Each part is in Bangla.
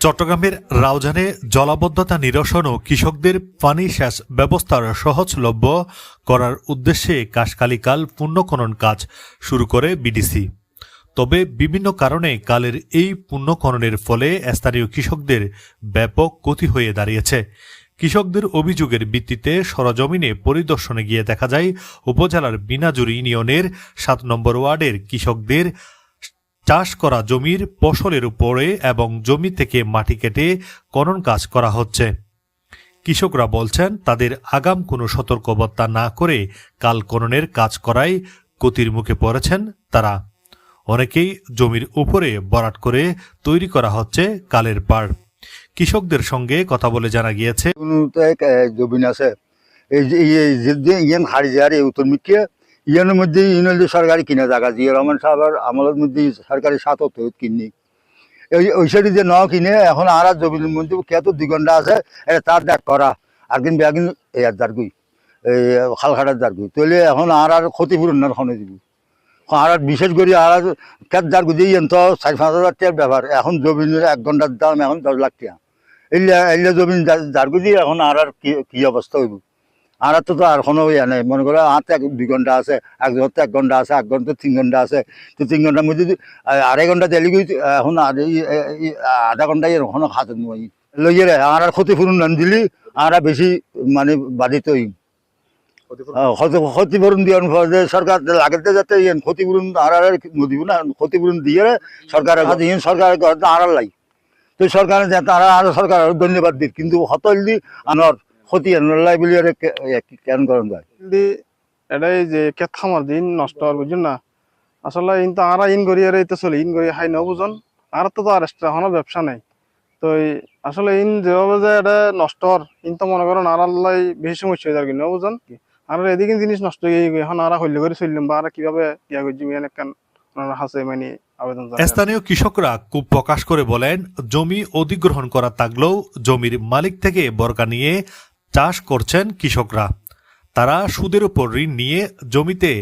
চট্টগ্রামের রাউজানে জলাবদ্ধতা নিরসন ও কৃষকদের পানি সেচ ব্যবস্থার সহজলভ্য করার উদ্দেশ্যে কাশকালিকাল পুণ্যখনন কাজ শুরু করে বিডিসি। তবে বিভিন্ন কারণে কালের এই পুণ্যখননের ফলে স্থানীয় কৃষকদের ব্যাপক ক্ষতি হয়ে দাঁড়িয়েছে। কৃষকদের অভিযোগের ভিত্তিতে সরজমিনে পরিদর্শনে গিয়ে দেখা যায়, উপজেলার বিনাজুরি ইউনিয়নের সাত নম্বর ওয়ার্ডের কৃষকদের চাষ করা জমির ফসলের উপরে এবং জমি থেকে মাটি কেটে খনন কাজ করা হচ্ছে। কৃষকরা বলছেন, তাদের আগাম কোনো সতর্কবার্তা না করে কাল খননের কাজ করায় ক্ষতির মুখে পড়েছেন তারা। অনেকেই জমির উপরে বরাট করে তৈরি করা হচ্ছে কালের পাড়। কৃষকদের সঙ্গে কথা বলে জানা গিয়েছে। জমিন আছে। এই যে যার এই উত্তর মিকে ইয়ানের মধ্যে যে সরকারি কিনা জায়গা, জিয়া রহমান সাহেবের আমলের মধ্যে সরকারি সাত অত কিনি ওই সাইডে যে ন কিনে, এখন আর জমিনের মধ্যে কত দুই ঘণ্টা আছে এটা তার দেখ করা। আর কিন্তু বেগিন এই আর দারগুই এই খালখাটার দারগুই তাহলে এখন আর আর ক্ষতিপূরণ না খনে দিব। আর বিশেষ করে আর ক্যাত দারগুই দিয়ে ইয়েন তো চার পাঁচ হাজার টাকার ব্যাপার। এখন জমিনের এক ঘণ্টার দাম এখন দশ লাখ টাকা। এলিয়া এলিয়া জমিন যার বুঝি এখন আর আর কি অবস্থা হইব। আর তো তো আর কোনো ইয়ে নেই। মনে করো হাতে এক দুই ঘণ্টা আছে এক ঘণ্টা এক ঘণ্টা আছে এক ঘণ্টা তিন ঘণ্টা আছে। তো তিন ঘণ্টার মধ্যে আড়াই ঘণ্টা দেলি গই এখন আধা ঘন্টায় এখনও হাতে নই লইয়ে রে আর ক্ষতিপূরণ না দিলি আর বেশি মানে বাধিত ক্ষতি- ক্ষতিপূরণ দিয়ে যে সরকার লাগেতে যাতে ইয়ে ক্ষতিপূরণ আর দিব না ক্ষতিপূরণ দিয়ে সরকার সরকার আর আর লাই তো সরকার যে তারা আর সরকার ধন্যবাদ দিক কিন্তু হতল দি আনর ক্ষতি আনলাই বলি আর কেন করেন যায় এটাই যে কেত খামার দিন নষ্ট আর বুঝুন না? আসলে ইন তো আর ইন করি আর তো চলে ইন করি হাই ন বুঝন আর তো তো আর এক্সট্রা কোনো ব্যবসা নাই। তো এই আসলে ইন যেভাবে যে এটা নষ্ট ইন তো মনে করেন আর আল্লাহ বেশি সমস্যা হয়ে যাবে ন বুঝন আর এদিকে জিনিস নষ্ট হয়ে গিয়ে এখন আর হইলে করে চললাম বা আর কীভাবে ইয়া করছি হাসে মানে আবেদন স্থানীয় কৃষকরা খুব প্রকাশ করে বলেন জমি অধিগ্রহণ করা থাকলেও জমির মালিক থেকে বর্গা নিয়ে চাষ করছেন কৃষকরা। তারা সুদের উপর ঋণ নিয়ে জমিতে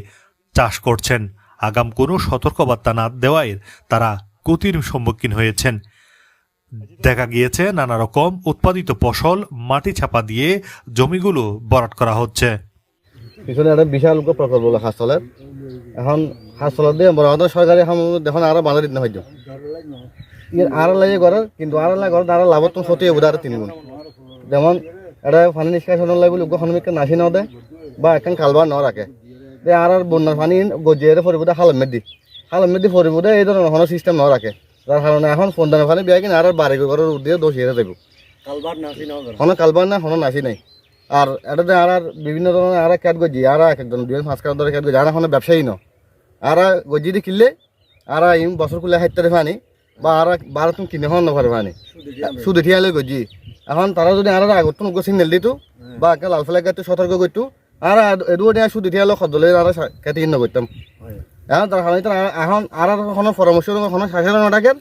চাষ করছেন। আগাম কোনো সতর্কবার্তা না দেওয়ায় তারা ক্ষতির সম্মুখীন হয়েছেন। দেখা গিয়েছে নানা রকম উৎপাদিত ফসল মাটি ছাপা দিয়ে জমিগুলো বরাট করা হচ্ছে। পিছনে একটা বিশাল প্রকল্প হলো হাসতলের এখন হাসতলের দিয়ে বড় কথা, সরকারি এখন আরও বাধা দিতে এর আর লাগে ঘরের, কিন্তু আর লাগে ঘরের আর লাভত তো সত্যি আর তিনগুণ। যেমন এটা পানি নিষ্কাশন লাগে খনমিকে নাসি নাও দেয় বা এখন কালবার নাও রাখে আর আর বন্যার পানি গজিয়ে পরিবোধে হালম মেদি হালম মেদি পরিবোধে এই ধরনের কোনো সিস্টেম নাও রাখে যার কারণে এখন ফোনদানের পানি বিয়া কিনে আর বাড়ি ঘরের দিয়ে দোষ দিয়ে দেবো কোনো কালবার না কোনো নাসি নাই আর এটাতে আর আর বিভিন্ন ধরনের আর ক্যাট গজি আর এক একজন দুই পাঁচ কাঠ ধরে ক্যাট গজি আর এখন ব্যবসায়ী ন আর গজি দি কিনলে আর বছর কুলে হাইতে ফানি। বা আর বারো তুমি কিনে হন নভারে ফানি শুধু ঠিয়ালে গজি এখন তারা যদি আর আগত নগর সিগনেল দিতো বা একে লাল ফেলা গাইতো সতর্ক করতো আর এদু দিয়া সদলে আর কেটে কিনে করতাম এখন তার কারণে তারা এখন আর আর কোনো পরামর্শ কোনো শাসন নাথাকে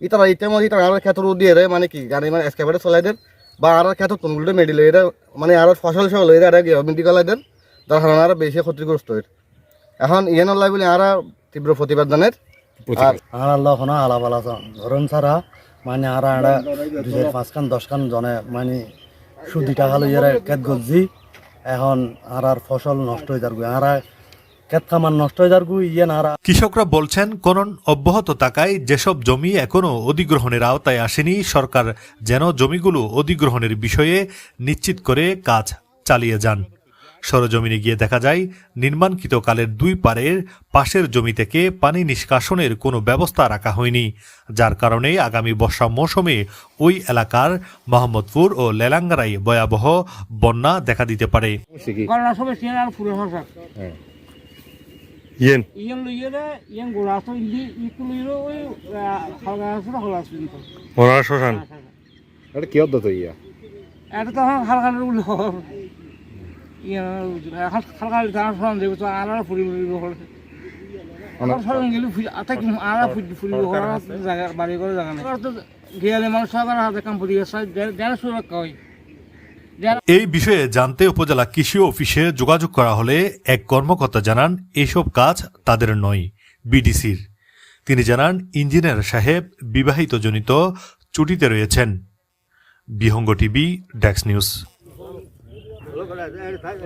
ই তারা ইতে মধ্যে তারা আর ক্ষেত্র দিয়ে মানে কি গাড়ি মানে এসকেভেটর চলাই দেয় বা আর ক্ষেত্র তুনগুলো মেডিলে এটা মানে আর ফসল সহ লই এটা মেডিকেল দেন তার কারণে আর বেশি ক্ষতিগ্রস্ত এখন ইয়ে নলাই বলে আর তীব্র প্রতিবাদ জানের আর আল্লাহ কোনো ধরুন ছাড়া মানে আর আড়া দুই চার পাঁচ খান দশ খান জনে মানে সুদি টাকা লইয়ারে কেত গজি এখন আর আর ফসল নষ্ট হয়ে যারগু আর ইয়ে আর কৃষকরা বলছেন খনন অব্যাহত থাকায় যেসব জমি এখনও অধিগ্রহণের আওতায় আসেনি সরকার যেন জমিগুলো অধিগ্রহণের বিষয়ে নিশ্চিত করে কাজ চালিয়ে যান। সরজমিনে গিয়ে দেখা যায় নির্মাণকৃত কালের দুই পারের পাশের জমি থেকে পানি নিষ্কাশনের কোনো ব্যবস্থা রাখা হয়নি। যার কারণে আগামী বর্ষা মৌসুমে ওই এলাকার মোহাম্মদপুর ও লেলাঙ্গারায় ভয়াবহ বন্যা দেখা দিতে পারে. ইয়েন। শ্মশান? এটা কি অদ্ভুত ইয়া Ada tuh hal hal এই বিষয়ে জানতে উপজেলা কৃষি অফিসে যোগাযোগ করা হলে এক কর্মকর্তা জানান এসব কাজ তাদের নয় বিডিসির। তিনি জানান ইঞ্জিনিয়ার সাহেব বিবাহিত জনিত ছুটিতে রয়েছেন। বিহঙ্গ টিভি ডেক্স নিউজ। કરે એ થાય.